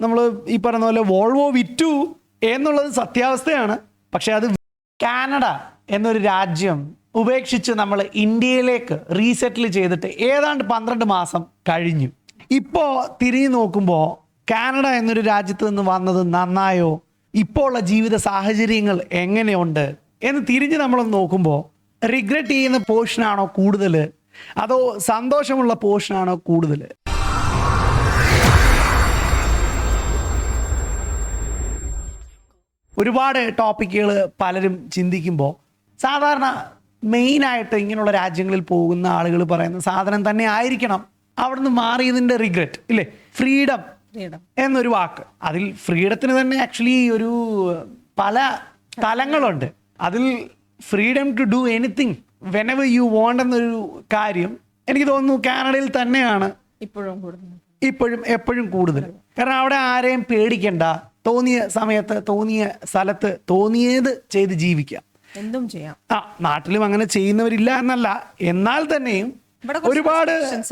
നമ്മൾ ഈ പറയുന്ന പോലെ വോൾവോ വിറ്റു എന്നുള്ളത് സത്യാവസ്ഥയാണ്. പക്ഷെ അത് കാനഡ എന്നൊരു രാജ്യം ഉപേക്ഷിച്ച് നമ്മൾ ഇന്ത്യയിലേക്ക് റീസെറ്റിൽ ചെയ്തിട്ട് ഏതാണ്ട് പന്ത്രണ്ട് മാസം കഴിഞ്ഞു. ഇപ്പോൾ തിരിഞ്ഞു നോക്കുമ്പോൾ കാനഡ എന്നൊരു രാജ്യത്ത് നിന്ന് വന്നത് നന്നായോ? ഇപ്പോൾ ഉള്ള ജീവിത സാഹചര്യങ്ങൾ എങ്ങനെയുണ്ട്? എന്ന് തിരിഞ്ഞ് നമ്മൾ നോക്കുമ്പോൾ റിഗ്രറ്റ് ചെയ്യുന്ന പോർഷനാണോ കൂടുതൽ? അതോ സന്തോഷമുള്ള പോർഷനാണോ കൂടുതൽ? ഒരുപാട് ടോപ്പിക്കുകൾ പലരും ചിന്തിക്കുമ്പോൾ സാധാരണ മെയിനായിട്ട് ഇങ്ങനെയുള്ള രാജ്യങ്ങളിൽ പോകുന്ന ആളുകൾ പറയുന്ന സാധനം തന്നെ ആയിരിക്കണം. അവിടുന്ന് മാറിയതിന്റെ റിഗ്രറ്റ് ഇല്ലേ? ഫ്രീഡം ഫ്രീഡം എന്നൊരു വാക്ക്. അതിൽ ഫ്രീഡത്തിന് തന്നെ ആക്ച്വലി ഒരു പല തലങ്ങളുണ്ട്. അതിൽ freedom to do anything whenever you want എന്നൊരു കാര്യം എനിക്ക് തോന്നുന്നു കാനഡയിൽ തന്നെയാണ് ഇപ്പോഴും ഇപ്പോഴും എപ്പോഴും കൂടുതൽ. കാരണം അവിടെ ആരെയും പേടിക്കണ്ട. തോന്നിയ സമയത്ത് തോന്നിയ സ്ഥലത്ത് തോന്നിയത് ചെയ്ത് ജീവിക്കാം. എന്തും ചെയ്യാം. ആ നാട്ടിലും അങ്ങനെ ചെയ്യുന്നവരില്ല എന്നല്ല. എന്നാൽ തന്നെയും ഒരുപാട്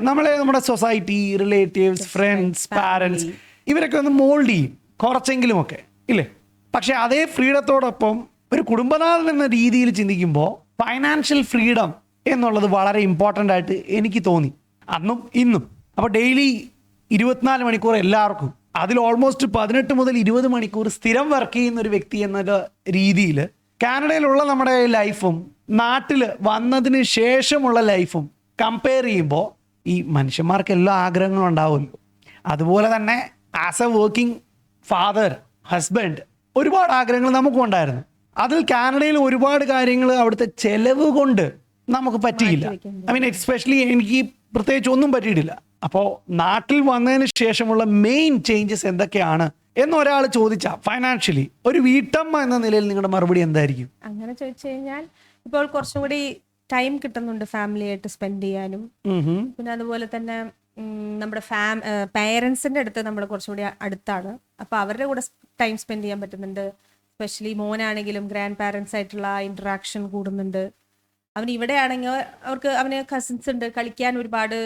നമ്മളെ നമ്മുടെ സൊസൈറ്റി റിലേറ്റീവ്സ് ഫ്രണ്ട്സ് പാരൻസ് ഇവരൊക്കെ ഒന്ന് മോൾഡ് ചെയ്യും കുറച്ചെങ്കിലും ഒക്കെ ഇല്ലേ? പക്ഷെ അതേ ഫ്രീഡത്തോടൊപ്പം ഒരു കുടുംബനാഥൻ എന്ന രീതിയിൽ ചിന്തിക്കുമ്പോൾ ഫൈനാൻഷ്യൽ ഫ്രീഡം എന്നുള്ളത് വളരെ ഇമ്പോർട്ടന്റ് ആയിട്ട് എനിക്ക് തോന്നി. അന്നും ഇന്നും. അപ്പോൾ ഡെയിലി ഇരുപത്തിനാല് മണിക്കൂർ എല്ലാവർക്കും അതിൽ ഓൾമോസ്റ്റ് പതിനെട്ട് മുതൽ ഇരുപത് മണിക്കൂർ സ്ഥിരം വർക്ക് ചെയ്യുന്ന ഒരു വ്യക്തി എന്ന രീതിയിൽ കാനഡയിലുള്ള നമ്മുടെ ലൈഫും നാട്ടിൽ വന്നതിന് ശേഷമുള്ള ലൈഫും കമ്പയർ ചെയ്യുമ്പോൾ ഈ മനുഷ്യന്മാർക്ക് എല്ലാ ആഗ്രഹങ്ങളും ഉണ്ടാവുമല്ലോ. അതുപോലെ തന്നെ as a working father husband ഒരുപാട് ആഗ്രഹങ്ങൾ നമുക്കും ഉണ്ടായിരുന്നു. അതിൽ കാനഡയിൽ ഒരുപാട് കാര്യങ്ങൾ അവിടുത്തെ ചെലവ് കൊണ്ട് നമുക്ക് പറ്റിയില്ല. ഐ മീൻ എസ്പെഷ്യലി എനിക്ക് പ്രത്യേകിച്ച് ഒന്നും പറ്റിയിട്ടില്ല. അപ്പോൾ നാട്ടിൽ വന്നതിന് ശേഷമുള്ള മെയിൻ ചേഞ്ചസ് എന്തൊക്കെയാണ് എന്ന് ഒരാൾ ചോദിച്ചാൽ ഫൈനാൻഷ്യലി ഒരു വീട്ടമ്മ എന്ന നിലയിൽ നിങ്ങളുടെ മറുപടി എന്തായിരിക്കും? അങ്ങനെ ചോദിച്ചു കഴിഞ്ഞാൽ ഇപ്പോൾ കുറച്ചുകൂടി ടൈം കിട്ടുന്നുണ്ട് ഫാമിലി ആയിട്ട് സ്പെൻഡ് ചെയ്യാനും. പിന്നെ അതുപോലെ തന്നെ നമ്മുടെ ഫാം പേരൻസിന്റെ അടുത്ത് നമ്മൾ കുറച്ചുകൂടി അടുത്താണ്. അപ്പൊ അവരുടെ കൂടെ ടൈം സ്പെൻഡ് ചെയ്യാൻ പറ്റുന്നുണ്ട്. സ്പെഷ്യലി മോനാണെങ്കിലും ഗ്രാൻഡ് പാരൻസ് ആയിട്ടുള്ള ഇന്ററാക്ഷൻ കൂടുന്നുണ്ട്. അവൻ ഇവിടെ ആണെങ്കിൽ അവർക്ക് അവന് കസിൻസ് ഉണ്ട് കളിക്കാൻ ഒരുപാട്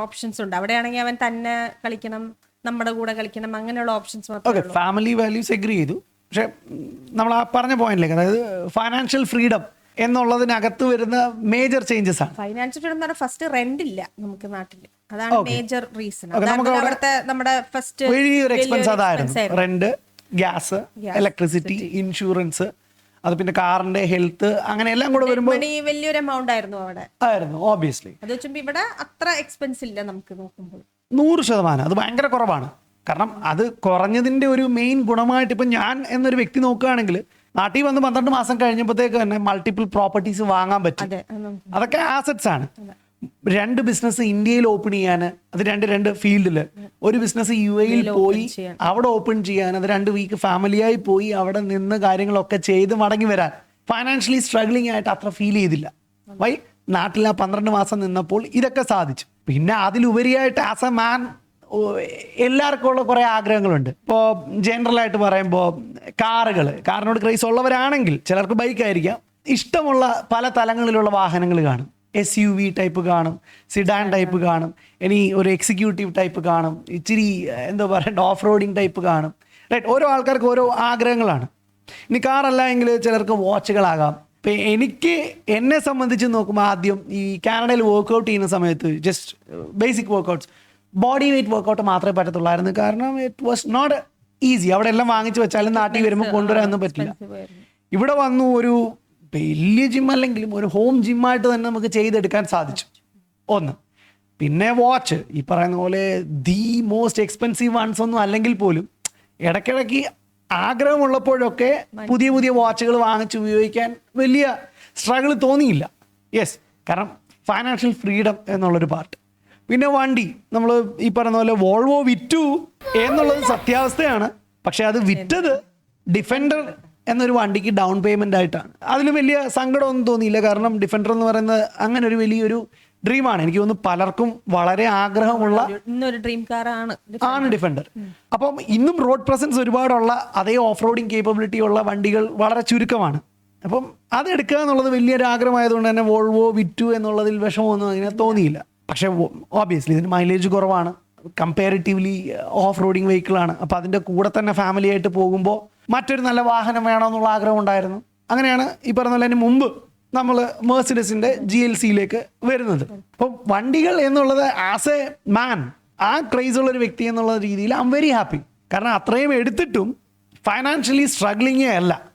ഓപ്ഷൻസ് ഉണ്ട്. അവിടെയാണെങ്കിൽ അവൻ തന്നെ കളിക്കണം നമ്മുടെ കൂടെ കളിക്കണം അങ്ങനെയുള്ള options okay family values agree ചെയ്തു. പക്ഷെ നമ്മൾ ആ പറഞ്ഞ പോയിന്റിലേക്ക് അതായത് ഫൈനാൻഷ്യൽ ഫ്രീഡം എന്നുള്ളതിനകത്ത് വരുന്ന മേജർ ചേഞ്ചസ് ആണ്. ഫൈനാൻഷ്യൽ ഫ്രീഡം എന്ന് പറഞ്ഞാൽ ഫസ്റ്റ് റെന്റ് ഇല്ല നമുക്ക് നാട്ടിൽ അതാണ് മേജർ റീസൺ Okay, നമുക്ക് അവിടെ അവിടുത്തെ നമ്മുടെ ഫസ്റ്റ് വലിയൊരു എക്സ്പെൻസ് അതായിരുന്നു. റെന്റ് ഗ്യാസ് ഇലക്ട്രിസിറ്റി ഇൻഷുറൻസ് അത് പിന്നെ കാറിന്റെ ഹെൽത്ത് അങ്ങനെ എല്ലാം കൂടെ വരുമ്പോൾ വലിയൊരു എമൗണ്ട് ആയിരുന്നു അവിടെ. ആയിരുന്നു ഓബിയസ്ലി അത് വെച്ചുമ്പോ ഇവിടെ അത്ര എക്സ്പെൻസ് ഇല്ല നമുക്ക് നോക്കുമ്പോൾ. നൂറ് ശതമാനം അത് ഭയങ്കര കുറവാണ്. കാരണം അത് കുറഞ്ഞതിന്റെ ഒരു മെയിൻ ഗുണമായിട്ട് ഇപ്പം ഞാൻ എന്നൊരു വ്യക്തി നോക്കുകയാണെങ്കിൽ നാട്ടിൽ വന്ന് പന്ത്രണ്ട് മാസം കഴിഞ്ഞപ്പോഴത്തേക്ക് തന്നെ മൾട്ടിപ്പിൾ പ്രോപ്പർട്ടീസ് വാങ്ങാൻ പറ്റും. അതൊക്കെ ആസറ്റ്സ് ആണ്. രണ്ട് ബിസിനസ് ഇന്ത്യയിൽ ഓപ്പൺ ചെയ്യാൻ അത് രണ്ട് രണ്ട് ഫീൽഡിൽ ഒരു ബിസിനസ് യു എയിൽ പോയി അവിടെ ഓപ്പൺ ചെയ്യാൻ അത് രണ്ട് വീക്ക് ഫാമിലിയായി പോയി അവിടെ നിന്ന് കാര്യങ്ങളൊക്കെ ചെയ്ത് മടങ്ങി വരാൻ. ഫൈനാൻഷ്യലി സ്ട്രഗ്ലിംഗ് ആയിട്ട് അത്ര ഫീൽ ചെയ്തില്ല. വൈ നാട്ടിൽ ആ പന്ത്രണ്ട് മാസം നിന്നപ്പോൾ ഇതൊക്കെ സാധിച്ചു. പിന്നെ അതിലുപരിയായിട്ട് ആസ് എ മാൻ എല്ലാവർക്കും ഉള്ള കുറേ ആഗ്രഹങ്ങളുണ്ട്. ഇപ്പോൾ ജനറലായിട്ട് പറയുമ്പോൾ കാറുകൾ കാറിനോട് ക്രൈസ് ഉള്ളവരാണെങ്കിൽ ചിലർക്ക് ബൈക്ക് ആയിരിക്കാം. ഇഷ്ടമുള്ള പല തലങ്ങളിലുള്ള വാഹനങ്ങൾ കാണും. എസ് യു വി ടൈപ്പ് കാണും സിഡാൻ ടൈപ്പ് കാണും ഇനി ഒരു എക്സിക്യൂട്ടീവ് ടൈപ്പ് കാണും ഇച്ചിരി എന്താ പറയണ്ട ഓഫ് റോഡിങ് ടൈപ്പ് കാണും. റൈറ്റ് ഓരോ ആൾക്കാർക്ക് ഓരോ ആഗ്രഹങ്ങളാണ്. ഇനി കാറല്ല എങ്കിൽ ചിലർക്ക് വാച്ചുകളാകാം ഇപ്പം എനിക്ക് എന്നെ സംബന്ധിച്ച് നോക്കുമ്പോൾ ആദ്യം ഈ കാനഡയിൽ വർക്ക്ഔട്ട് ചെയ്യുന്ന സമയത്ത് just basic workouts body weight workout മാത്രമേ പറ്റത്തുള്ളായിരുന്നു. കാരണം ഇറ്റ് വാസ് നോട്ട് ഈസി അവിടെ എല്ലാം വാങ്ങിച്ച് വെച്ചാലും നാട്ടിൽ വരുമ്പോൾ കൊണ്ടുവരാനൊന്നും പറ്റില്ല. ഇവിടെ വന്നു ഒരു വലിയ ജിം അല്ലെങ്കിലും ഒരു ഹോം ജിമ്മായിട്ട് തന്നെ നമുക്ക് ചെയ്തെടുക്കാൻ സാധിച്ചു. ഒന്ന്. പിന്നെ വാച്ച് ഈ പറയുന്ന പോലെ ദി മോസ്റ്റ് എക്സ്പെൻസീവ് വൺസ് ഒന്നും അല്ലെങ്കിൽ പോലും ഇടയ്ക്കിടയ്ക്ക് ആഗ്രഹമുള്ളപ്പോഴൊക്കെ പുതിയ പുതിയ വാച്ചുകൾ വാങ്ങിച്ച് ഉപയോഗിക്കാൻ വലിയ സ്ട്രഗിൾ തോന്നിയില്ല. യെസ് കാരണം ഫൈനാൻഷ്യൽ ഫ്രീഡം എന്നുള്ളൊരു പാർട്ട് പിന്നെ വണ്ടി. നമ്മൾ ഈ പറയുന്ന പോലെ വോൾവോ വിറ്റു എന്നുള്ളത് സത്യാവസ്ഥയാണ്. പക്ഷെ അത് വിറ്റത് ഡിഫൻഡർ എന്നൊരു വണ്ടിക്ക് ഡൗൺ പേയ്മെന്റ് ആയിട്ടാണ്. അതിൽ വലിയ സങ്കടമൊന്നും തോന്നിയില്ല. കാരണം ഡിഫൻഡർ എന്ന് പറയുന്നത് അങ്ങനെ ഒരു വലിയൊരു ഡ്രീമാണ് എനിക്ക് തോന്നുന്നു പലർക്കും വളരെ ആഗ്രഹമുള്ള ഡ്രീം ആണ് ഡിഫൻഡർ അപ്പം ഇന്നും റോഡ് പ്രസൻസ് ഒരുപാടുള്ള അതേ ഓഫ് റോഡിങ് കേപ്പബിലിറ്റി ഉള്ള വണ്ടികൾ വളരെ ചുരുക്കമാണ്. അപ്പം അത് എടുക്കുക എന്നുള്ളത് വലിയൊരു ആഗ്രഹമായതുകൊണ്ട് തന്നെ വോൾവോ വിറ്റു എന്നുള്ളതിൽ വിഷമമൊന്നും അങ്ങനെ തോന്നിയില്ല. പക്ഷേ ഓബിയസ്ലി ഇതിന് മൈലേജ് കുറവാണ്. കമ്പാരിറ്റീവ്ലി ഓഫ് റോഡിങ് വെഹിക്കിളാണ് അപ്പോൾ അതിന്റെ കൂടെ തന്നെ ഫാമിലിയായിട്ട് പോകുമ്പോൾ മറ്റൊരു നല്ല വാഹനം വേണമെന്നുള്ള ആഗ്രഹം ഉണ്ടായിരുന്നു. അങ്ങനെയാണ് ഈ പറഞ്ഞ പോലെ മുമ്പ് നമ്മൾ മേഴ്സിഡസിന്റെ ജി എൽ സിയിലേക്ക് വരുന്നത്. അപ്പം വണ്ടികൾ എന്നുള്ളത് ആസ് എ മാൻ ആ ക്രൈസ് ഉള്ള ഒരു വ്യക്തി എന്നുള്ള രീതിയിൽ ഐ എം വെരി ഹാപ്പി കാരണം അത്രയും എടുത്തിട്ടും ഫൈനാൻഷ്യലി സ്ട്രഗ്ലിങ്ങേ അല്ല.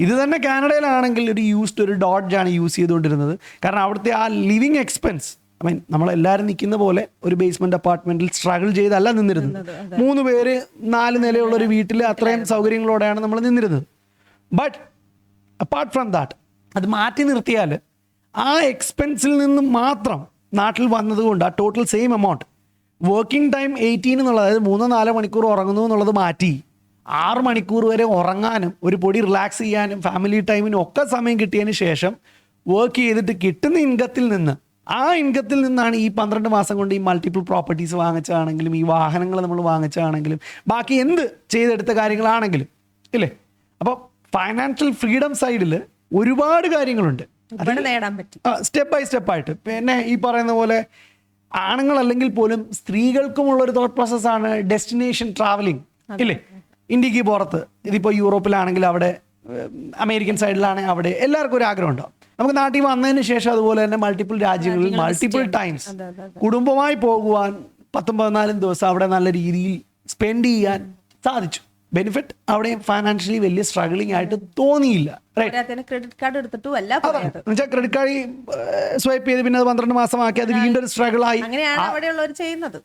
ഇത് തന്നെ കാനഡയിലാണെങ്കിൽ ഒരു യൂസ്ഡ് ഒരു ഡോഡ്ജാണ് യൂസ് ചെയ്തുകൊണ്ടിരുന്നത്. കാരണം അവിടുത്തെ ആ ലിവിങ് എക്സ്പെൻസ് ഐ മീൻ നമ്മളെല്ലാവരും നിൽക്കുന്ന പോലെ ഒരു ബേസ്മെന്റ് അപ്പാർട്ട്മെന്റിൽ സ്ട്രഗിൾ ചെയ്തല്ല നിന്നിരുന്നത്. മൂന്ന് പേര് നാല് നിലയുള്ള ഒരു വീട്ടിൽ അത്രയും സൗകര്യങ്ങളോടെയാണ് നമ്മൾ നിന്നിരുന്നത്. ബട്ട് അപ്പാർട്ട് ഫ്രം ദാറ്റ് അത് മാറ്റി നിർത്തിയാൽ ആ എക്സ്പെൻസിൽ നിന്ന് മാത്രം നാട്ടിൽ വന്നതുകൊണ്ട് ആ total same amount working time eighteen എന്നുള്ളത് അതായത് മൂന്നോ നാലോ മണിക്കൂർ ഉറങ്ങുന്നു എന്നുള്ളത് മാറ്റി ആറ് മണിക്കൂർ വരെ ഉറങ്ങാനും ഒരു പൊടി റിലാക്സ് ചെയ്യാനും ഫാമിലി ടൈമിനും ഒക്കെ സമയം കിട്ടിയതിന് ശേഷം വർക്ക് ചെയ്തിട്ട് കിട്ടുന്ന ഇൻകത്തിൽ നിന്ന് ആ ഇൻകത്തിൽ നിന്നാണ് ഈ പന്ത്രണ്ട് മാസം കൊണ്ട് ഈ മൾട്ടിപ്പിൾ പ്രോപ്പർട്ടീസ് വാങ്ങിച്ചാണെങ്കിലും ഈ വാഹനങ്ങൾ നമ്മൾ വാങ്ങിച്ചാണെങ്കിലും ബാക്കി എന്ത് ചെയ്തെടുത്ത കാര്യങ്ങളാണെങ്കിലും ഇല്ലേ? അപ്പോൾ ഫൈനാൻഷ്യൽ ഫ്രീഡം സൈഡിൽ ഒരുപാട് കാര്യങ്ങളുണ്ട്. നേടാൻ പറ്റി. സ്റ്റെപ്പ് ബൈ സ്റ്റെപ്പ് ആയിട്ട്. പിന്നെ ഈ പറയുന്ന പോലെ ആണുങ്ങൾ അല്ലെങ്കിൽ പോലും സ്ത്രീകൾക്കുമുള്ള ഒരു തോട്ട് പ്രോസസ്സാണ് ഡെസ്റ്റിനേഷൻ ട്രാവലിംഗ് ഇല്ലേ? ഇന്ത്യയ്ക്ക് പുറത്ത് ഇതിപ്പോൾ യൂറോപ്പിലാണെങ്കിൽ അവിടെ അമേരിക്കൻ സൈഡിലാണെങ്കിൽ അവിടെ എല്ലാവർക്കും ഒരു ആഗ്രഹം ഉണ്ടാവും നമുക്ക് നാട്ടിൽ വന്നതിന് ശേഷം അതുപോലെ തന്നെ മൾട്ടിപ്പിൾ രാജ്യങ്ങളിൽ മൾട്ടിപ്പിൾ ടൈംസ് കുടുംബമായി പോകുവാൻ പത്തും പതിനാലും ദിവസം അവിടെ നല്ല രീതിയിൽ സ്പെൻഡ് ചെയ്യാൻ സാധിച്ചു. ബെനിഫിറ്റ് അവിടെ ഫൈനാൻഷ്യലി വലിയ സ്ട്രഗിളിംഗ് ആയിട്ട് തോന്നിയില്ല. ക്രെഡിറ്റ് കാർഡ് എടുത്തിട്ടും അല്ല ക്രെഡിറ്റ് കാർഡ് സ്വൈപ്പ് ചെയ്ത് പിന്നെ അത് പന്ത്രണ്ട് മാസമാക്കി അത് വീണ്ടും ഒരു സ്ട്രഗിൾ ആയി. ചെയ്യുന്നത്.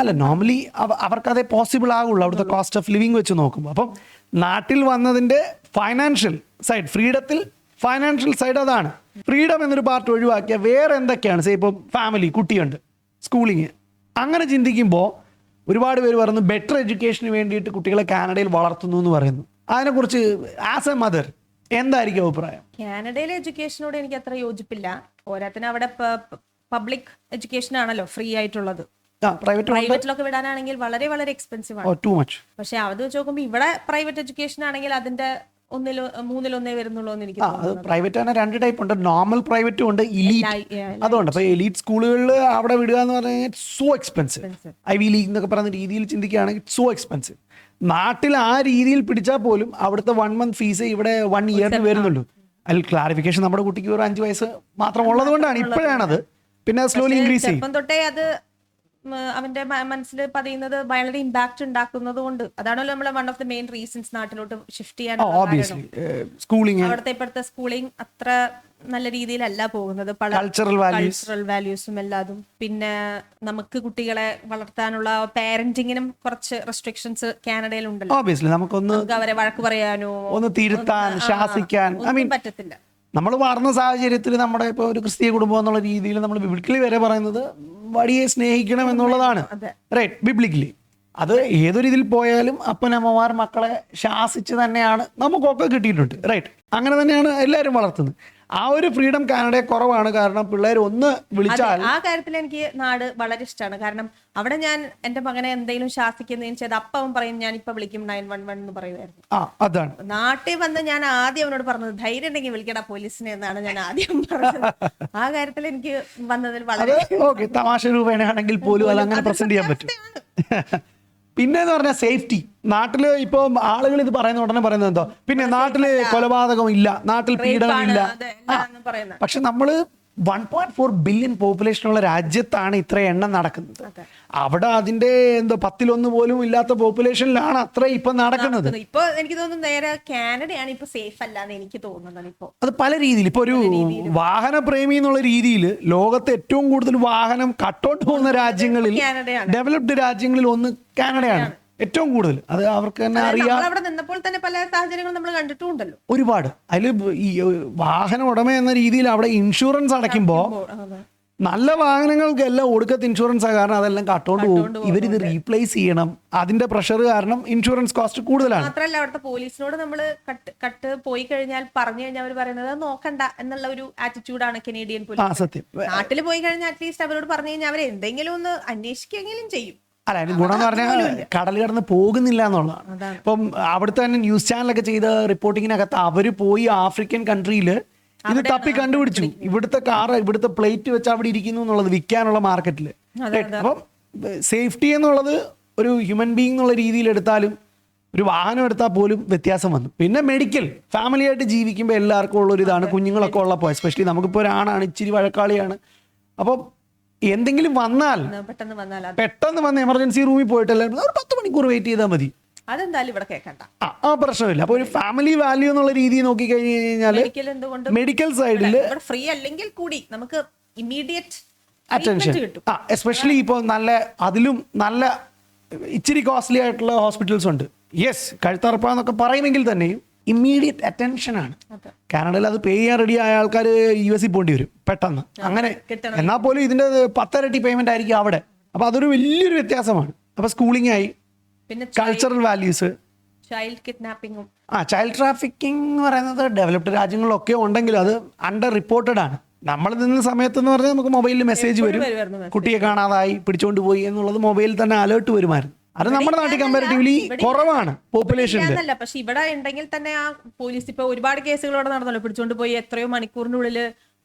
അല്ല നോർമലി അവർക്ക് അതേ പോസിബിൾ ആകുള്ളൂ അവിടുത്തെ കോസ്റ്റ് ഓഫ് ലിവിങ് വെച്ച് നോക്കുമ്പോൾ അപ്പം നാട്ടിൽ വന്നതിന്റെ ഫൈനാൻഷ്യൽ സൈഡ് ഫ്രീഡത്തിൽ ഫൈനാൻഷ്യൽ സൈഡ് അതാണ്. ഫ്രീഡം എന്നൊരു പാർട്ട് ഒഴിവാക്കിയ വേറെ എന്തൊക്കെയാണ്? സേ ഇപ്പം ഫാമിലി കുട്ടിയുണ്ട് സ്കൂളിങ് അങ്ങനെ ചിന്തിക്കുമ്പോൾ ഒരുപാട് പേര് പറയുന്നു ബെറ്റർ എഡ്യൂക്കേഷന് വേണ്ടിയിട്ട് കുട്ടികളെ കാനഡയിൽ വളർത്തുന്നു എന്ന് പറയുന്നു. അതിനെക്കുറിച്ച് ആസ് എ മദർ എന്തായിരിക്കും അഭിപ്രായം? കാനഡയിലെ എഡ്യൂക്കേഷനോട് എനിക്ക് അത്ര യോജിപ്പില്ല. ഓരോത്തിന് അവിടെ പബ്ലിക് എഡ്യൂക്കേഷൻ ആണല്ലോ ഫ്രീ ആയിട്ടുള്ളത്. പ്രൈവറ്റ് പ്രൈവറ്റിലൊക്കെ വിടാനാണെങ്കിൽ വളരെ വളരെ എക്സ്പെൻസീവ് ആണ്. മച്ച് പക്ഷെ അത് വെച്ച് നോക്കുമ്പോൾ ഇവിടെ പ്രൈവറ്റ് എഡ്യൂക്കേഷൻ ആണെങ്കിൽ അതിന്റെ ഒന്നിലോ മൂന്നിലൊന്നേ വരുന്നുള്ളൂ എന്ന് എനിക്ക് ആ അത് പ്രൈവറ്റ് തന്നെ രണ്ട് ടൈപ്പ് ഉണ്ട്. നോർമൽ പ്രൈവറ്റും ഉണ്ട്. ഇലീറ്റ് അതുകൊണ്ട് അപ്പോൾ എലീറ്റ് സ്കൂളുകളിൽ അവിടെ വിടുക എന്ന് പറഞ്ഞാൽ so expensive Ivy league എന്നൊക്കെ പറയുന്ന രീതിയിൽ ചിന്തിക്കുകയാണെങ്കിൽ സോ എക്സ്പെൻസീവ് നാട്ടിൽ ആ രീതിയിൽ പിടിച്ചാൽ പോലും അവിടുത്തെ വൺ മന്ത് ഫീസ് ഇവിടെ വൺ ഇയറിന് വരുന്നുള്ളൂ. അതിൽ ക്ലാരിഫിക്കേഷൻ നമ്മുടെ കുട്ടിക്ക് ഒരു അഞ്ച് വയസ്സ് മാത്രം ഉള്ളത് കൊണ്ടാണ് ഇപ്പോഴാണത്. പിന്നെ സ്ലോലി ഇൻക്രീസ് ചെയ്യും. തൊട്ടേ അത് അവന്റെ മനസ്സിൽ പതിയുന്നത് വളരെ ഇമ്പാക്ട് ഉണ്ടാക്കുന്നത് കൊണ്ട് അതാണല്ലോ നമ്മളെ one of the main reasons നാട്ടിലോട്ട് ഷിഫ്റ്റ് ചെയ്യാൻ അവിടുത്തെ ഇപ്പോഴത്തെ സ്കൂളിംഗ് അത്ര നല്ല രീതിയിലല്ല പോകുന്നത്. പല കൾച്ചറൽ കൾച്ചറൽ വാല്യൂസും എല്ലാതും. പിന്നെ നമുക്ക് കുട്ടികളെ വളർത്താനുള്ള പാരന്റിങ്ങിനും കുറച്ച് റെസ്ട്രിക്ഷൻസ് കാനഡയിൽ ഉണ്ടല്ലോ. ഓബിയസ്ലി നമുക്കൊന്ന് നമുക്ക് അവരെ വഴക്ക് പറയാനോ? ഒന്ന് തിരുത്താൻ ശാസിക്കാൻ. പറ്റത്തില്ല. നമ്മൾ വളർന്ന സാഹചര്യത്തിൽ നമ്മുടെ ഇപ്പോൾ ഒരു ക്രിസ്തീയ കുടുംബം എന്നുള്ള രീതിയിൽ നമ്മൾ ബിബ്ലിക്കലി വരെ പറയുന്നത് വടിയെ സ്നേഹിക്കണം എന്നുള്ളതാണ്. റൈറ്റ് ബിബ്ലിക്കലി അത് ഏതൊരു ഇതിൽ പോയാലും അപ്പനമ്മമാർ മക്കളെ ശാസിച്ച് തന്നെയാണ് നമുക്കൊക്കെ കിട്ടിയിട്ടുണ്ട്. റൈറ്റ് അങ്ങനെ തന്നെയാണ് എല്ലാവരും വളർത്തുന്നത്. ആ ഒരു ഫ്രീഡം കാനഡയെ കുറവാണ്. കാരണം പിള്ളേർ ഒന്ന് വിളിച്ചാൽ ആ കാര്യത്തിൽ എനിക്ക് നാട് വളരെ ഇഷ്ടമാണ്. കാരണം അവിടെ ഞാൻ എന്റെ മകനെ എന്തെങ്കിലും ശാസിക്കുന്നതിന് ചെയ്ത് അപ്പ പറയും ഞാൻ ഇപ്പൊ വിളിക്കും നയൻ വൺ വൺ എന്ന് പറയുമായിരുന്നു. ആ അതാണ്. നാട്ടിൽ വന്ന് ഞാൻ ആദ്യം അവനോട് പറഞ്ഞത് ധൈര്യം ഉണ്ടെങ്കിൽ വിളിക്കടാ പോലീസിനെ എന്നാണ് ഞാൻ ആദ്യം പറഞ്ഞത്. ആ കാര്യത്തിൽ എനിക്ക് വന്നതിൽ വളരെ ഓക്കെ തമാശ രൂപേണയാണെങ്കിൽ പോലും അത് അങ്ങനെ പ്രസന്റ് ചെയ്യാൻ പറ്റും. പിന്നെ എന്ന് പറഞ്ഞാൽ സേഫ്റ്റി നാട്ടിൽ ഇപ്പൊ ആളുകൾ ഇത് പറയുന്ന ഉടനെ പറയുന്നത് എന്തോ? പിന്നെ നാട്ടിൽ കൊലപാതകം ഇല്ല നാട്ടിൽ പീഡനം ഇല്ല പക്ഷെ നമ്മൾ one point four billion population ഉള്ള രാജ്യത്താണ് ഇത്ര എണ്ണം നടക്കുന്നത്. അവിടെ അതിന്റെ എന്തോ പത്തിലൊന്ന് പോലും ഇല്ലാത്ത പോപ്പുലേഷനിലാണ് അത്ര ഇപ്പൊ നടക്കുന്നത്. ഇപ്പൊ എനിക്ക് തോന്നുന്നു നേരെ കാനഡയാണ് ഇപ്പൊ സേഫ് അല്ലാന്ന് എനിക്ക് തോന്നുന്നത് ഇപ്പൊ. അത് പല രീതിയിൽ. ഇപ്പൊ ഒരു വാഹന പ്രേമി എന്നുള്ള രീതിയിൽ ലോകത്ത് ഏറ്റവും കൂടുതൽ വാഹനം കട്ടോട്ട് പോകുന്ന രാജ്യങ്ങളിൽ ഡെവലപ്ഡ് രാജ്യങ്ങളിൽ ഒന്ന് കാനഡയാണ്. ഏറ്റവും കൂടുതൽ. അത് അവർക്ക് തന്നെ അറിയാം. അവിടെ നിന്നപ്പോൾ തന്നെ പല സാഹചര്യങ്ങളും നമ്മൾ കണ്ടിട്ടുണ്ടല്ലോ. ഒരുപാട്. അതിൽ ഈ വാഹന ഉടമ എന്ന രീതിയിൽ അവിടെ ഇൻഷുറൻസ് അടയ്ക്കുമ്പോൾ നല്ല വാഹനങ്ങൾക്ക് എല്ലാം ഒടുക്കത്ത് ഇൻഷുറൻസ് കാരണം അതെല്ലാം കട്ടോണ്ട് പോകും. ഇവരിത് റീപ്ലേസ് ചെയ്യണം. അതിന്റെ പ്രഷർ കാരണം ഇൻഷുറൻസ് കോസ്റ്റ് കൂടുതലാണ്. മാത്രമല്ല അവിടുത്തെ പോലീസിനോട് നമ്മൾ കട്ട് കട്ട് പോയി കഴിഞ്ഞാൽ പറഞ്ഞു കഴിഞ്ഞാൽ അവർ പറയുന്നത് നോക്കണ്ട എന്നുള്ള ഒരു ആറ്റിറ്റ്യൂഡാണ് കനേഡിയൻ പോലീസ് നാട്ടിൽ പോയി കഴിഞ്ഞാൽ അറ്റ്ലീസ്റ്റ് അവരോട് പറഞ്ഞു കഴിഞ്ഞാൽ അവർ എന്തെങ്കിലും ഒന്ന് അന്വേഷിക്കെങ്കിലും ചെയ്യും. അല്ല അതിന് ഗുണം എന്ന് പറഞ്ഞാൽ കടൽ കടന്ന് പോകുന്നില്ല എന്നുള്ളതാണ്. ഇപ്പം അവിടുത്തെ തന്നെ ന്യൂസ് ചാനലൊക്കെ ചെയ്ത റിപ്പോർട്ടിങ്ങിനകത്ത് അവർ പോയി ആഫ്രിക്കൻ കൺട്രിയിൽ ഇത് തപ്പി കണ്ടുപിടിച്ചു. ഇവിടുത്തെ കാർ ഇവിടുത്തെ പ്ലേറ്റ് വെച്ച് അവിടെ ഇരിക്കുന്നു എന്നുള്ളത് വിൽക്കാനുള്ള മാർക്കറ്റിൽ അപ്പം സേഫ്റ്റി എന്നുള്ളത് ഒരു ഹ്യൂമൻ ബീങ് എന്നുള്ള രീതിയിൽ എടുത്താലും ഒരു വാഹനം എടുത്താൽ പോലും വ്യത്യാസം വന്നു. പിന്നെ മെഡിക്കൽ ഫാമിലി ആയിട്ട് ജീവിക്കുമ്പോൾ എല്ലാവർക്കും ഉള്ള ഒരു ഇതാണ് കുഞ്ഞുങ്ങളൊക്കെ ഉള്ളപ്പോൾ എസ്പെഷ്യലി നമുക്കിപ്പോൾ ഒരാണാണ് ഇച്ചിരി വഴക്കാളിയാണ്. അപ്പോൾ എന്തെങ്കിലും വന്നാൽ പെട്ടെന്ന് വന്നാൽ പെട്ടെന്ന് വന്ന് എമർജൻസി റൂമിൽ പോയിട്ടല്ലേ? ഒരു പത്ത് മണിക്കൂർ വെയിറ്റ് ചെയ്താൽ മതി. അതെന്തായാലും ഇവിടെ കേൾക്കണ്ട ആ പ്രശ്നമില്ല. അപ്പൊ ഒരു ഫാമിലി വാല്യൂ എന്നുള്ള രീതി നോക്കി കഴിഞ്ഞു കഴിഞ്ഞാൽ മെഡിക്കൽ സൈഡിൽ ഫ്രീ അല്ലെങ്കിൽ കൂടി നമുക്ക് ഇമ്മീഡിയറ്റ് അറ്റൻഷൻ ആ എസ്പെഷ്യലി ഇപ്പോൾ നല്ല അതിലും നല്ല ഇച്ചിരി കോസ്റ്റ്ലി ആയിട്ടുള്ള ഹോസ്പിറ്റൽസ് ഉണ്ട്. യെസ് കഴുത്തറപ്പാന്നൊക്കെ പറയുമെങ്കിൽ തന്നെയും ഇമ്മീഡിയറ്റ് അറ്റൻഷൻ ആണ്. കാനഡയിൽ അത് പേ ചെയ്യാൻ റെഡി ആയ ആൾക്കാർ യു എസിൽ പോകേണ്ടി വരും. പെട്ടെന്ന്. അങ്ങനെ. എന്നാൽ പോലും ഇതിന്റെ പത്തരട്ടി പേയ്മെന്റ് ആയിരിക്കും അവിടെ. അപ്പോൾ അതൊരു വലിയൊരു വ്യത്യാസമാണ്. അപ്പോൾ സ്കൂളിംഗ് ആയി. പിന്നെ കൾച്ചറൽ വാല്യൂസ് ചൈൽഡ് കിഡ്നാപ്പിങ്ങും ആ ചൈൽഡ് ട്രാഫിക്കിംഗ് എന്ന് പറയുന്നത് ഡെവലപ്ഡ് രാജ്യങ്ങളിലൊക്കെ ഉണ്ടെങ്കിലും അത് അണ്ടർ റിപ്പോർട്ടഡ് ആണ്. നമ്മൾ നിന്ന സമയത്ത് എന്ന് പറഞ്ഞാൽ നമുക്ക് മൊബൈലിൽ മെസ്സേജ് വരും. കുട്ടിയെ കാണാതായി പിടിച്ചോണ്ട് പോയി എന്നുള്ളത് മൊബൈലിൽ തന്നെ അലേർട്ട് വരുമായിരുന്നു. അത് നമ്മുടെ നാട്ടിൽ കമ്പാരിറ്റീവ്ലി കുറവാണ് പോപ്പുലേഷൻ പക്ഷെ ഇവിടെ ഉണ്ടെങ്കിൽ തന്നെ ആ പോലീസ് ഇപ്പൊ ഒരുപാട് കേസുകൾ ഇവിടെ നടന്നല്ലോ. പിടിച്ചോണ്ട് പോയി എത്രയോ മണിക്കൂറിനുള്ളിൽ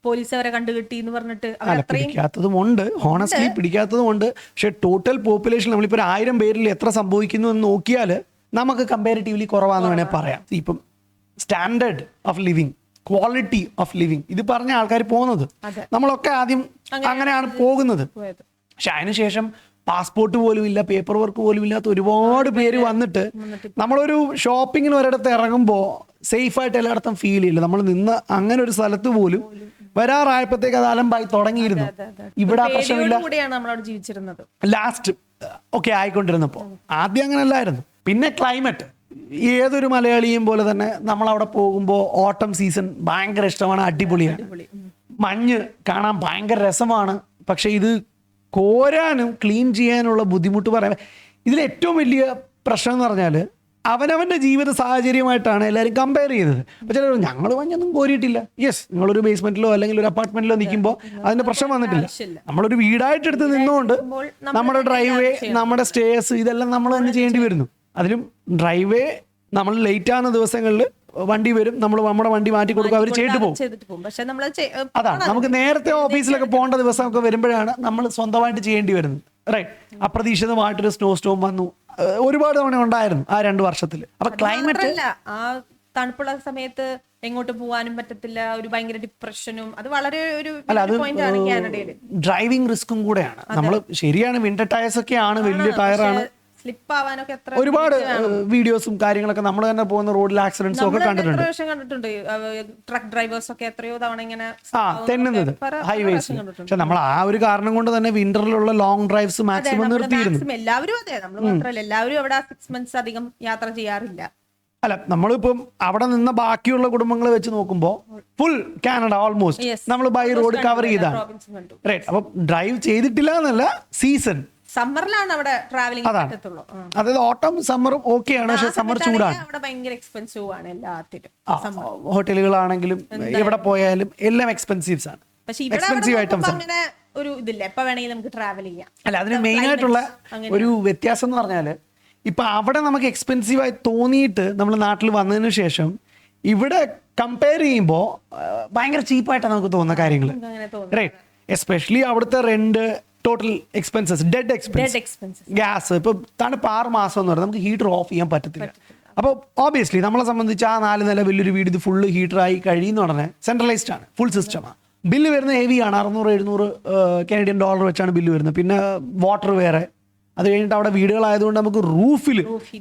പോലീസ് അവരെ കണ്ടുകിട്ടി എന്ന് പറഞ്ഞിട്ട് പിടിക്കാത്തതും ഉണ്ട്. ഹോണസ്റ്റ്ലി പിടിക്കാത്തതും ഉണ്ട്. പക്ഷെ ടോട്ടൽ പോപ്പുലേഷൻ നമ്മളിപ്പോൾ ഒരു ആയിരം പേരിൽ എത്ര സംഭവിക്കുന്നു എന്ന് നോക്കിയാൽ നമുക്ക് കമ്പാരിറ്റീവ്ലി കുറവാന്ന് വേണേൽ പറയാം. ഇപ്പം standard of living quality of living ഇത് പറഞ്ഞ ആൾക്കാർ പോകുന്നത്. നമ്മളൊക്കെ ആദ്യം അങ്ങനെയാണ് പോകുന്നത്. പക്ഷെ അതിനുശേഷം പാസ്പോർട്ട് പോലും ഇല്ല പേപ്പർ വർക്ക് പോലും ഇല്ലാത്ത ഒരുപാട് പേര് വന്നിട്ട് നമ്മളൊരു ഷോപ്പിങ്ങിന് ഒരിടത്ത് ഇറങ്ങുമ്പോൾ സേഫ് ആയിട്ട് എല്ലായിടത്തും ഫീൽ ചെയ്യില്ല. നമ്മൾ നിന്ന് അങ്ങനെ ഒരു സ്ഥലത്ത് പോലും വരാറായപ്പോഴത്തേക്ക് അത് അലമ്പായി തുടങ്ങിയിരുന്നു. ഇവിടെ ആ പ്രശ്നമില്ല. ലാസ്റ്റ് ഒക്കെ ആയിക്കൊണ്ടിരുന്നപ്പോൾ ആദ്യം അങ്ങനെ അല്ലായിരുന്നു. പിന്നെ ക്ലൈമറ്റ് ഏതൊരു മലയാളിയും പോലെ തന്നെ നമ്മൾ അവിടെ പോകുമ്പോൾ ഓട്ടം സീസൺ ഭയങ്കര ഇഷ്ടമാണ് അടിപൊളിയാണ്. മഞ്ഞ് കാണാൻ ഭയങ്കര രസമാണ്. പക്ഷെ ഇത് കോരാനും ക്ലീൻ ചെയ്യാനുള്ള ബുദ്ധിമുട്ട് പറയാൻ ഇതിൽ ഏറ്റവും വലിയ പ്രശ്നം എന്ന് പറഞ്ഞാൽ അവനവന്റെ ജീവിത സാഹചര്യമായിട്ടാണ് എല്ലാവരും കമ്പയർ ചെയ്തത് അപ്പോൾ ചിലർ ഞങ്ങൾ മഞ്ഞൊന്നും കോരിയിട്ടില്ല യെസ് നിങ്ങളൊരു ബേസ്മെന്റിലോ അല്ലെങ്കിൽ ഒരു അപ്പാർട്ട്മെന്റിലോ നിൽക്കുമ്പോൾ അതിന്റെ പ്രശ്നം വന്നിട്ടില്ല. നമ്മളൊരു വീടായിട്ട് എടുത്ത് നിന്നുകൊണ്ട് നമ്മുടെ ഡ്രൈവ്. നമ്മുടെ സ്റ്റേഴ്സ് ഇതെല്ലാം നമ്മൾ തന്നെ ചെയ്യേണ്ടി വരുന്നു അതിലും ഡ്രൈവേ നമ്മൾ ലേറ്റ് ആവുന്ന ദിവസങ്ങളിൽ വണ്ടി വരും. നമ്മൾ നമ്മുടെ വണ്ടി മാറ്റി കൊടുക്കും അവർ ചെയ്തിട്ട് പോകും. അതാണ്. നമുക്ക് നേരത്തെ ഓഫീസിലൊക്കെ പോകേണ്ട ദിവസമൊക്കെ വരുമ്പോഴാണ് നമ്മൾ സ്വന്തമായിട്ട് ചെയ്യേണ്ടി വരുന്നത്. റൈറ്റ് അപ്രതീക്ഷിതമായിട്ടൊരു സ്നോ സ്റ്റോം വന്നു. ഒരുപാട് തവണ ഉണ്ടായിരുന്നു ആ രണ്ട് വർഷത്തിൽ അപ്പൊ ക്ലൈമറ്റ് ആ തണുപ്പുള്ള സമയത്ത് എങ്ങോട്ട് പോകാനും പറ്റത്തില്ല ഒരു ഭയങ്കര ഡിപ്രഷനും അത് വളരെ ഒരു ഡ്രൈവിംഗ് റിസ്ക്കും കൂടെയാണ്. നമ്മൾ ശരിയാണ് വിന്റർ ടയർസ് ഒക്കെയാണ് വലിയ ടയറാണ് എത്ര ഒരുപാട് വീഡിയോസും കാര്യങ്ങളൊക്കെ നമ്മൾ തന്നെ പോകുന്ന റോഡിൽ ആക്സിഡൻസും ഒക്കെ കണ്ടിട്ടുണ്ട്. ഹൈവേസ് പ്രാവശ്യം കണ്ടിട്ടുണ്ട്? ട്രക്ക് ഡ്രൈവേഴ്സ് ഒക്കെ എത്രയോ തവണ ഇങ്ങനെ ആ തെന്നുന്നത്. കണ്ടിട്ടുണ്ട്. പക്ഷെ നമ്മൾ ആ ഒരു കാരണം കൊണ്ട് തന്നെ വിന്ററിലുള്ള ലോങ് ഡ്രൈവ്സ് മാക്സിമം നിർത്തിയിരുന്നു. എല്ലാവരും അതെ നമ്മൾ മാത്രമല്ല എല്ലാവരും അവിടെ സിക്സ് മന്ത്സ് അധികം യാത്ര ചെയ്യാറില്ല. അല്ല നമ്മളിപ്പം അവിടെ നിന്ന ബാക്കിയുള്ള കുടുംബങ്ങളെ വെച്ച് നോക്കുമ്പോൾ ഫുൾ കാനഡ ഓൾമോസ്റ്റ് നമ്മൾ ബൈ റോഡ് കവർ ചെയ്താണ്. റൈറ്റ് അപ്പം ഡ്രൈവ് ചെയ്തിട്ടില്ല എന്നല്ല സീസൺ സമ്മറിലാണ് അവിടെ ട്രാവലിംഗ് പറ്റത്തുള്ളൂ. അതായത് ഓട്ടം സമ്മറും ഓക്കെയാണ് പക്ഷെ സമ്മർ ചൂടാണ്. അവിടെ ഭയങ്കര എക്സ്പെൻസീവ് ആണ് എല്ലാത്തിനും ഹോട്ടലുകളാണെങ്കിലും എവിടെ പോയാലും എല്ലാം എക്സ്പെൻസീവ്സ് ആണ് എക്സ്പെൻസീവ് ഐറ്റംസ് ആണ്. അങ്ങനെ ഒരു ഇതില്ല. എപ്പോ വേണമെങ്കിലും നമുക്ക് ട്രാവൽ ചെയ്യാം. അല്ല അതിന് മെയിൻ ആയിട്ടുള്ള ഒരു വ്യത്യാസം എന്ന് പറഞ്ഞാൽ ഇപ്പൊ അവിടെ നമുക്ക് എക്സ്പെൻസീവ് ആയി തോന്നിയിട്ട് നമ്മൾ നാട്ടിൽ വന്നതിന് ശേഷം ഇവിടെ കമ്പയർ ചെയ്യുമ്പോൾ ഭയങ്കര ചീപ്പായിട്ടാണ് നമുക്ക് തോന്നുന്ന കാര്യങ്ങൾ റൈറ്റ് എസ്പെഷ്യലി അവിടുത്തെ rent total expenses dead expense gas ഇപ്പൊ തണുപ്പ് ആറ് മാസം എന്ന് പറഞ്ഞാൽ നമുക്ക് ഹീറ്റർ ഓഫ് ചെയ്യാൻ പറ്റത്തില്ല. അപ്പോൾ ഓബിയസ്ലി നമ്മളെ സംബന്ധിച്ച് ആ നാല് നില വലിയൊരു വീട് ഇത് ഫുള്ള് ഹീറ്ററായി കഴിയുന്ന ഉടനെ സെൻട്രലൈസ്ഡ് ആണ് ഫുൾ സിസ്റ്റമാണ് ബില്ല് വരുന്ന ഹെവി ആണ് അറുന്നൂറ് എഴുന്നൂറ് കനേഡിയൻ ഡോളർ വെച്ചാണ് ബില്ല് വരുന്നത്. പിന്നെ വാട്ടർ വേറെ. അത് കഴിഞ്ഞിട്ട് അവിടെ വീടുകളായതുകൊണ്ട് നമുക്ക് റൂഫിൽ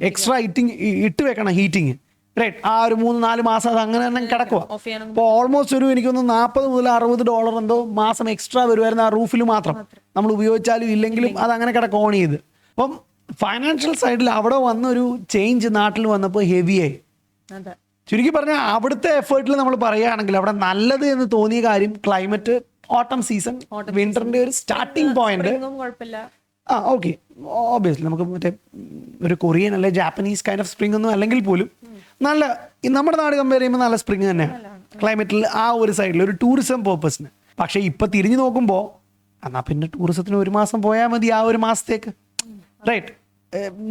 എക്സ്ട്രാ ഇറ്റിങ് ഇട്ട് വെക്കണം ഹീറ്റിങ് റൈറ്റ് ആ ഒരു മൂന്ന് നാല് മാസം അത് അങ്ങനെ തന്നെ കിടക്കുക അപ്പോൾ ഓൾമോസ്റ്റ് ഒരു എനിക്കൊന്ന് നാൽപ്പത് മുതൽ അറുപത് ഡോളർ എന്തോ മാസം എക്സ്ട്രാ വരുമായിരുന്നു ആ റൂഫിൽ മാത്രം. നമ്മൾ ഉപയോഗിച്ചാലും ഇല്ലെങ്കിലും അത് അങ്ങനെ കിടക്കുക ഓൺ ചെയ്ത്. അപ്പം ഫൈനാൻഷ്യൽ സൈഡിൽ അവിടെ വന്നൊരു ചേഞ്ച് നാട്ടിൽ വന്നപ്പോൾ ഹെവിയായി ചുരുക്കി പറഞ്ഞാൽ അവിടുത്തെ എഫേർട്ടിൽ നമ്മൾ പറയുകയാണെങ്കിൽ അവിടെ നല്ലത് എന്ന് തോന്നിയ കാര്യം ക്ലൈമറ്റ് ഓട്ടം സീസൺ വിന്ററിന്റെ ഒരു സ്റ്റാർട്ടിംഗ് പോയിന്റ് ആ ഓക്കെ ഓബിയസ്ലി നമുക്ക് മറ്റേ ഒരു കൊറിയൻ അല്ലെ ജാപ്പനീസ് കൈൻഡ് ഓഫ് സ്പ്രിംഗ് ഒന്നും അല്ലെങ്കിൽ പോലും നല്ല നമ്മുടെ നാട് കമ്പയർ ചെയ്യുമ്പോൾ നല്ല സ്പ്രിങ് തന്നെയാണ് ക്ലൈമറ്റിൽ ആ ഒരു സൈഡിൽ ഒരു ടൂറിസം പേർപ്പസിന് പക്ഷേ ഇപ്പം തിരിഞ്ഞു നോക്കുമ്പോൾ എന്നാൽ പിന്നെ ടൂറിസത്തിന് ഒരു മാസം പോയാൽ മതി ആ ഒരു മാസത്തേക്ക്. റൈറ്റ്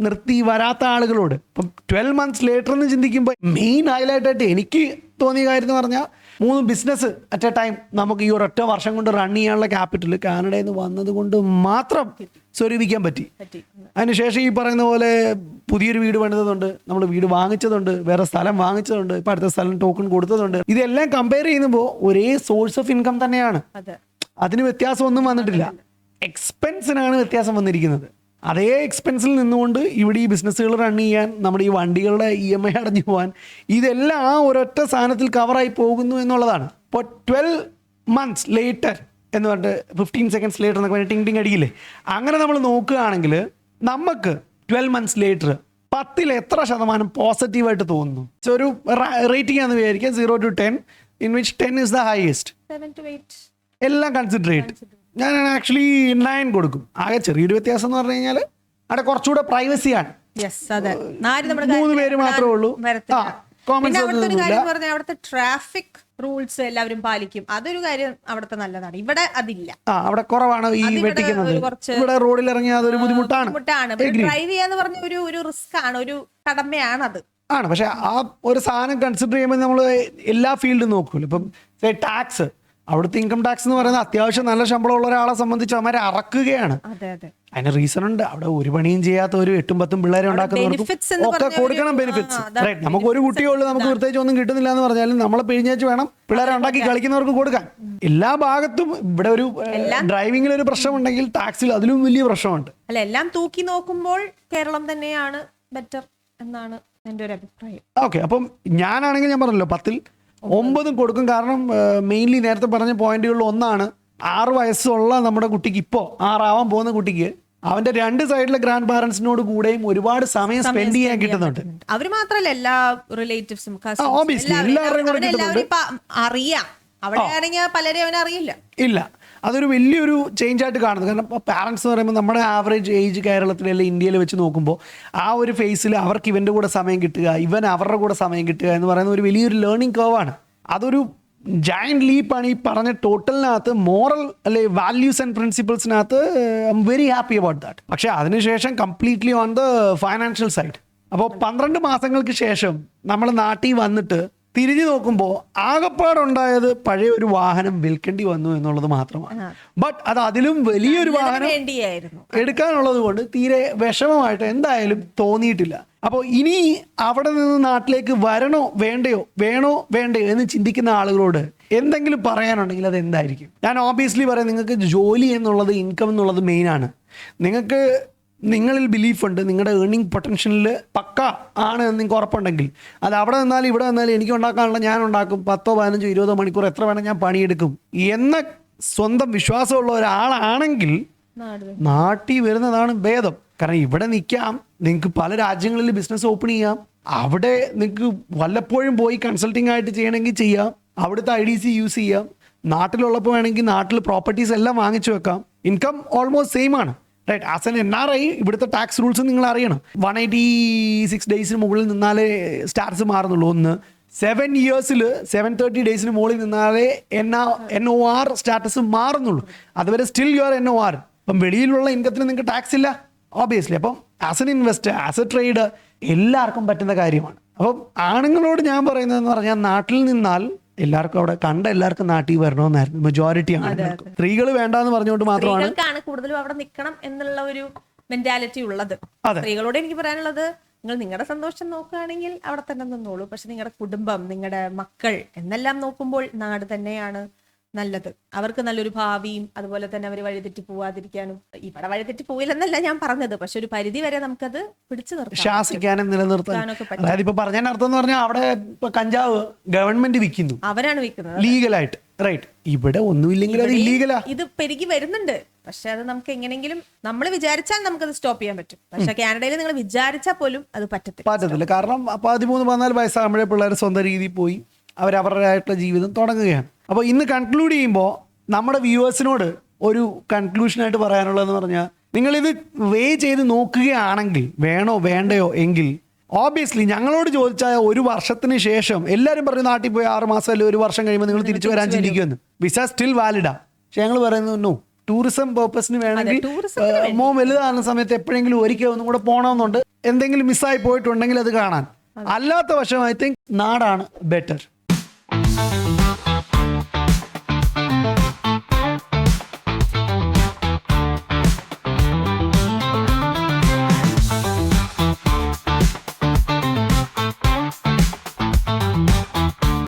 നിർത്തി വരാത്ത ആളുകളോട്. ഇപ്പം ട്വൽവ് മന്ത്സ് ലേറ്റർ എന്ന് ചിന്തിക്കുമ്പോൾ മെയിൻ ഹൈലൈറ്റ് ആയിട്ട് എനിക്ക് തോന്നിയ കാര്യം എന്ന് പറഞ്ഞാൽ മൂന്ന് ബിസിനസ് അറ്റ് എ ടൈം നമുക്ക് ഈ ഒരൊറ്റ വർഷം കൊണ്ട് റൺ ചെയ്യാനുള്ള ക്യാപിറ്റൽ കാനഡയിൽ നിന്ന് വന്നത് കൊണ്ട് മാത്രം സ്വരൂപിക്കാൻ പറ്റി. പറ്റി. അതിനുശേഷം ഈ പറയുന്ന പോലെ പുതിയൊരു വീട് പണിതതുണ്ട് നമ്മൾ വീട് വാങ്ങിച്ചതുണ്ട് വേറെ സ്ഥലം വാങ്ങിച്ചതുണ്ട് ഇപ്പം അടുത്ത സ്ഥലം ടോക്കൺ കൊടുത്തതുണ്ട്. ഇതെല്ലാം കമ്പയർ ചെയ്യുമ്പോൾ ഒരേ സോഴ്സ് ഓഫ് ഇൻകം തന്നെയാണ്. അതിന് വ്യത്യാസം ഒന്നും വന്നിട്ടില്ല. എക്സ്പെൻസിനാണ് വ്യത്യാസം വന്നിരിക്കുന്നത്. അതേ എക്സ്പെൻസിൽ നിന്നുകൊണ്ട് ഇവിടെ ഈ ബിസിനസ്സുകൾ റൺ ചെയ്യാൻ നമ്മുടെ ഈ വണ്ടികളുടെ ഇ എം ഐ അടഞ്ഞു പോകാൻ ഇതെല്ലാം ആ ഒരൊറ്റ സാധനത്തിൽ കവറായി പോകുന്നു എന്നുള്ളതാണ്. ഇപ്പോൾ ട്വൽവ് മന്ത്സ് ലേറ്റർ എന്ന് പറഞ്ഞിട്ട് ഫിഫ്റ്റീൻ സെക്കൻഡ്സ് ലേറ്റർ എന്നൊക്കെ പറഞ്ഞാൽ ടിങ് ടിങ് അടിയില്ലേ അങ്ങനെ നമ്മൾ നോക്കുകയാണെങ്കിൽ നമുക്ക് ട്വൽവ് മന്ത്സ് ലേറ്റർ പത്തിൽ എത്ര ശതമാനം പോസിറ്റീവായിട്ട് തോന്നുന്നു? സോ ഒരു റേറ്റിംഗ് ആണെന്ന് വിചാരിക്കുക zero to ten in which ten is the highest എല്ലാം കൺസിഡർ ചെയ്തിട്ട് ഞാൻ ആക്ച്വലി നയൻ കൊടുക്കും. ആകെ ചെറിയൊരു വ്യത്യാസം എന്ന് പറഞ്ഞു കഴിഞ്ഞാൽ അവിടെ കുറച്ചുകൂടെ പ്രൈവസിയാണ് മൂന്ന് പേര് മാത്രമേ ഉള്ളൂ. അവിടുത്തെ ട്രാഫിക് റൂൾസ് എല്ലാവരും പാലിക്കും. അതൊരു കാര്യം അവിടുത്തെ നല്ലതാണ്. ഇവിടെ അതില്ല. അവിടെ കുറവാണ് ഈ വെട്ടിക്കുന്നത്. ഇവിടെ റോഡിൽ ഇറങ്ങിയാൽ അതൊരു ബുദ്ധിമുട്ടാണ്. ബുദ്ധിമുട്ടാണ്. ഡ്രൈവ് ചെയ്യാന്ന് പറഞ്ഞ ഒരു ഒരു റിസ്ക് ആണ്. ഒരു കടമയാണ് അത് ആണ്. പക്ഷെ ആ ഒരു സാധനം കൺസിഡർ ചെയ്യുമ്പോൾ നമ്മൾ എല്ലാ ഫീൽഡും നോക്കൂല്ലോ ഇപ്പം ടാക്സ് അവിടുത്തെ ഇൻകം ടാക്സ് എന്ന് പറയുന്നത് അത്യാവശ്യം നല്ല ശമ്പളമുള്ള ഒരാളെ സംബന്ധിച്ച് അവന്മാരെ അറക്കുകയാണ്. അതെ അതെ. അതിന് റീസൺ ഉണ്ട്. അവിടെ ഒരു പണിയും ചെയ്യാത്ത ഒരു എട്ടും പത്തും പിള്ളേരെ ഉണ്ടാക്കുന്നവർക്കും ഒക്കെ കൊടുക്കണം ബെനിഫിറ്റ്സ് റൈറ്റ് നമുക്ക് ഒരു കുട്ടിയേ ഉള്ളൂ നമുക്ക് പ്രത്യേകിച്ച് ഒന്നും കിട്ടുന്നില്ല എന്ന് പറഞ്ഞാലും നമ്മളെ പിഴിഞ്ഞേച്ച് വേണം പിള്ളേരെ ഉണ്ടാക്കി കളിക്കുന്നവർക്ക് കൊടുക്കാൻ. എല്ലാ ഭാഗത്തും ഇവിടെ ഒരു ഡ്രൈവിംഗിൽ ഒരു പ്രശ്നമുണ്ടെങ്കിൽ ടാക്സിൽ അതിലും വലിയ പ്രശ്നമുണ്ട്. അല്ല എല്ലാം തൂക്കി നോക്കുമ്പോൾ കേരളം തന്നെയാണ് ബെറ്റർ എന്നാണ് എന്റെ ഒരു അഭിപ്രായം. ഓക്കെ അപ്പം ഞാനാണെങ്കിൽ ഞാൻ പറഞ്ഞല്ലോ പത്തിൽ ഒമ്പതും കൊടുക്കും. കാരണം മെയിൻലി നേരത്തെ പറഞ്ഞ പോയിന്റുകളിൽ ഒന്നാണ്. ആറ് വയസ്സുള്ള നമ്മുടെ കുട്ടിക്ക് ഇപ്പോൾ ആറാവാൻ പോകുന്ന കുട്ടിക്ക് അവന്റെ രണ്ട് സൈഡിലെ ഗ്രാൻഡ് പാരന്റ്സിനോട് കൂടെയും ഒരുപാട് സമയം സ്പെൻഡ് ചെയ്യാൻ കിട്ടുന്നുണ്ട്. അവർ മാത്രമല്ല എല്ലാ റിലേറ്റീവ്സും എല്ലാവരും അറിയാം. അവിടെ ആണെങ്കിൽ പലരെയും അവനറിയില്ല ഇല്ല. അതൊരു വലിയൊരു ചേഞ്ച് ആയിട്ട് കാണുന്നത് കാരണം പാരൻസ് എന്ന് പറയുമ്പോൾ നമ്മുടെ ആവറേജ് ഏജ് കേരളത്തിൽ അല്ലെങ്കിൽ ഇന്ത്യയിൽ വെച്ച് നോക്കുമ്പോൾ ആ ഒരു ഫേസിൽ അവർക്ക് ഇവന്റെ കൂടെ സമയം കിട്ടുക ഇവൻ അവരുടെ കൂടെ സമയം കിട്ടുക എന്ന് പറയുന്ന ഒരു വലിയൊരു ലേണിംഗ് കേവാണ് അതൊരു ജയന്റ് ലീപ്പാണ് ഈ പറഞ്ഞ ടോട്ടലിനകത്ത് മോറൽ അല്ലെ values and പ്രിൻസിപ്പിൾസിനകത്ത് I very happy about that പക്ഷേ അതിനുശേഷം completely on the financial side അപ്പോൾ പന്ത്രണ്ട് മാസങ്ങൾക്ക് ശേഷം നമ്മൾ നാട്ടിൽ വന്നിട്ട് തിരിഞ്ഞു നോക്കുമ്പോൾ ആകപ്പാടുണ്ടായത് പഴയ ഒരു വാഹനം വിൽക്കേണ്ടി വന്നു എന്നുള്ളത് മാത്രമാണ്. ബട്ട് അത് അതിലും വലിയൊരു വാഹനം എടുക്കാനുള്ളത് കൊണ്ട് തീരെ വിഷമമായിട്ട് എന്തായാലും തോന്നിയിട്ടില്ല. അപ്പോൾ ഇനി അവിടെ നിന്ന് നാട്ടിലേക്ക് വരണോ വേണ്ടയോ? വേണോ വേണ്ടയോ എന്ന് ചിന്തിക്കുന്ന ആളുകളോട് എന്തെങ്കിലും പറയാനുണ്ടെങ്കിൽ അത് എന്തായിരിക്കും ഞാൻ ഓബിയസ്ലി പറയാം നിങ്ങൾക്ക് ജോലി എന്നുള്ളത് ഇൻകം എന്നുള്ളത് മെയിനാണ് നിങ്ങൾക്ക് നിങ്ങളിൽ ബിലീഫ് ഉണ്ട് നിങ്ങളുടെ ഏർണിംഗ് പൊട്ടൻഷ്യലിൽ പക്ക ആണ് എന്ന് നിങ്ങൾക്ക് ഉറപ്പുണ്ടെങ്കിൽ. അത് അവിടെ നിന്നാലും ഇവിടെ നിന്നാലും എനിക്ക് ഉണ്ടാക്കാനുള്ള ഞാൻ ഉണ്ടാക്കും. പത്തോ പതിനഞ്ചോ ഇരുപതോ മണിക്കൂർ എത്ര വേണം ഞാൻ പണിയെടുക്കും എന്ന സ്വന്തം വിശ്വാസമുള്ള ഒരാളാണെങ്കിൽ നാട്. നാട്ടിൽ വരുന്നതാണ് ഭേദം. കാരണം ഇവിടെ നിൽക്കാം നിങ്ങൾക്ക് പല രാജ്യങ്ങളിൽ ബിസിനസ് ഓപ്പൺ ചെയ്യാം. അവിടെ നിങ്ങൾക്ക് വല്ലപ്പോഴും പോയി കൺസൾട്ടിങ് ആയിട്ട് ചെയ്യണമെങ്കിൽ ചെയ്യാം. അവിടുത്തെ ഐ ഡി സി യൂസ് ചെയ്യാം. നാട്ടിലുള്ളപ്പോൾ വേണമെങ്കിൽ നാട്ടിൽ പ്രോപ്പർട്ടീസ് എല്ലാം വാങ്ങിച്ചു വെക്കാം. ഇൻകം ഓൾമോസ്റ്റ് സെയിം ആണ്. Right as an N R I ഇവിടുത്തെ ടാക്സ് റൂൾസ് നിങ്ങൾ അറിയണം. വൺ എയ്റ്റി സിക്സ് ഡേയ്സിന് മുകളിൽ നിന്നാലേ സ്റ്റാറ്റസ് മാറുന്നുള്ളൂ. ഒന്ന് സെവൻ ഇയേഴ്സിൽ സെവൻ തേർട്ടി ഡേയ്സിന് മുകളിൽ നിന്നാലേ എൻ ആ എൻ ഒ ആർ സ്റ്റാറ്റസ് മാറുന്നുള്ളൂ. അതുവരെ still you R N O R അപ്പം വെളിയിലുള്ള ഇൻകത്തിന് നിങ്ങൾക്ക് ടാക്സ് ഇല്ല ഓബിയസ്ലി അപ്പം as an investor as a trade എല്ലാവർക്കും പറ്റുന്ന കാര്യമാണ്. അപ്പം ആണുങ്ങളോട് ഞാൻ പറയുന്നതെന്ന് പറഞ്ഞാൽ നാട്ടിൽ നിന്നാൽ എല്ലാവർക്കും അവിടെ കണ്ട എല്ലാവർക്കും നാട്ടിൽ വരണമെന്നായിരുന്നു. മെജോറിറ്റി ആണ് സ്ത്രീകൾ വേണ്ടെന്ന് പറഞ്ഞുകൊണ്ട് മാത്രമാണ് കൂടുതലും അവിടെ നിൽക്കണം എന്നുള്ള ഒരു മെന്റാലിറ്റി ഉള്ളത്. സ്ത്രീകളോട് എനിക്ക് പറയാനുള്ളത് നിങ്ങൾ നിങ്ങളുടെ സന്തോഷം നോക്കുകയാണെങ്കിൽ അവിടെ തന്നെ നിന്നോളൂ. പക്ഷെ നിങ്ങളുടെ കുടുംബം നിങ്ങളുടെ മക്കൾ എന്നെല്ലാം നോക്കുമ്പോൾ നാട് തന്നെയാണ് നല്ലത്. അവർക്ക് നല്ലൊരു ഭാവിയും അതുപോലെ തന്നെ അവർ വഴിതെറ്റി പോവാതിരിക്കാനും ഇവിടെ വഴിതെറ്റി പോയില്ലെന്നല്ല ഞാൻ പറഞ്ഞത്. പക്ഷെ ഒരു പരിധി വരെ നമുക്കത് പിടിച്ചു നിർത്താം ശാസിക്കാനും നിലനിർത്താനും. അതായത് ഇപ്പൊ പറഞ്ഞതിന്റെ അർത്ഥം എന്ന് പറഞ്ഞാൽ അവിടെ ഇപ്പൊ കഞ്ചാവ് ഗവൺമെന്റ് വിൽക്കുന്നു. അവരാണ് വിൽക്കുന്നത് ലീഗലായിട്ട്. റൈറ്റ്. ഇവിടെ ഒന്നുമില്ലെങ്കിൽ അത് ഇല്ലീഗലാ ഇത് പെരുകി വരുന്നുണ്ട്. പക്ഷെ അത് നമുക്ക് എങ്ങനെങ്കിലും നമ്മൾ വിചാരിച്ചാൽ അത് സ്റ്റോപ്പ് ചെയ്യാൻ പറ്റും. പക്ഷെ കാനഡയിൽ നിങ്ങൾ വിചാരിച്ചാൽ പോലും അത് പറ്റത്തില്ല. പറ്റത്തില്ല. കാരണം പതിമൂന്ന് പതിനാല് വയസ്സാകുമ്പോഴേ പിള്ളേർ സ്വന്തം രീതിയിൽ പോയി അവരവരുടേതായിട്ടുള്ള ജീവിതം തുടങ്ങുകയാണ്. അപ്പോൾ ഇന്ന് കൺക്ലൂഡ് ചെയ്യുമ്പോൾ നമ്മുടെ വ്യൂവേഴ്സിനോട് ഒരു കൺക്ലൂഷനായിട്ട് പറയാനുള്ളതെന്ന് പറഞ്ഞാൽ നിങ്ങളിത് വേ ചെയ്ത് നോക്കുകയാണെങ്കിൽ വേണോ വേണ്ടയോ എങ്കിൽ ഓബിയസ്ലി ഞങ്ങളോട് ചോദിച്ചാൽ ഒരു വർഷത്തിന് ശേഷം എല്ലാവരും പറഞ്ഞു നാട്ടിൽ പോയി ആറ് മാസം അല്ലെങ്കിൽ ഒരു വർഷം കഴിയുമ്പോൾ നിങ്ങൾ തിരിച്ചു വരാൻ ചിന്തിക്കുമെന്ന്. വിസ സ്റ്റിൽ വാലിഡാ പക്ഷെ ഞങ്ങൾ പറയുന്നു നോ ടൂറിസം പേർപ്പസിന് വേണമെങ്കിൽ മോ വലുതാകുന്ന സമയത്ത് എപ്പോഴെങ്കിലും ഒരിക്കൽ ഒന്നും കൂടെ പോകണമെന്നുണ്ട് എന്തെങ്കിലും മിസ്സായി പോയിട്ടുണ്ടെങ്കിൽ അത് കാണാൻ. അല്ലാത്ത വശം ഐ തിങ്ക് നാടാണ് ബെറ്റർ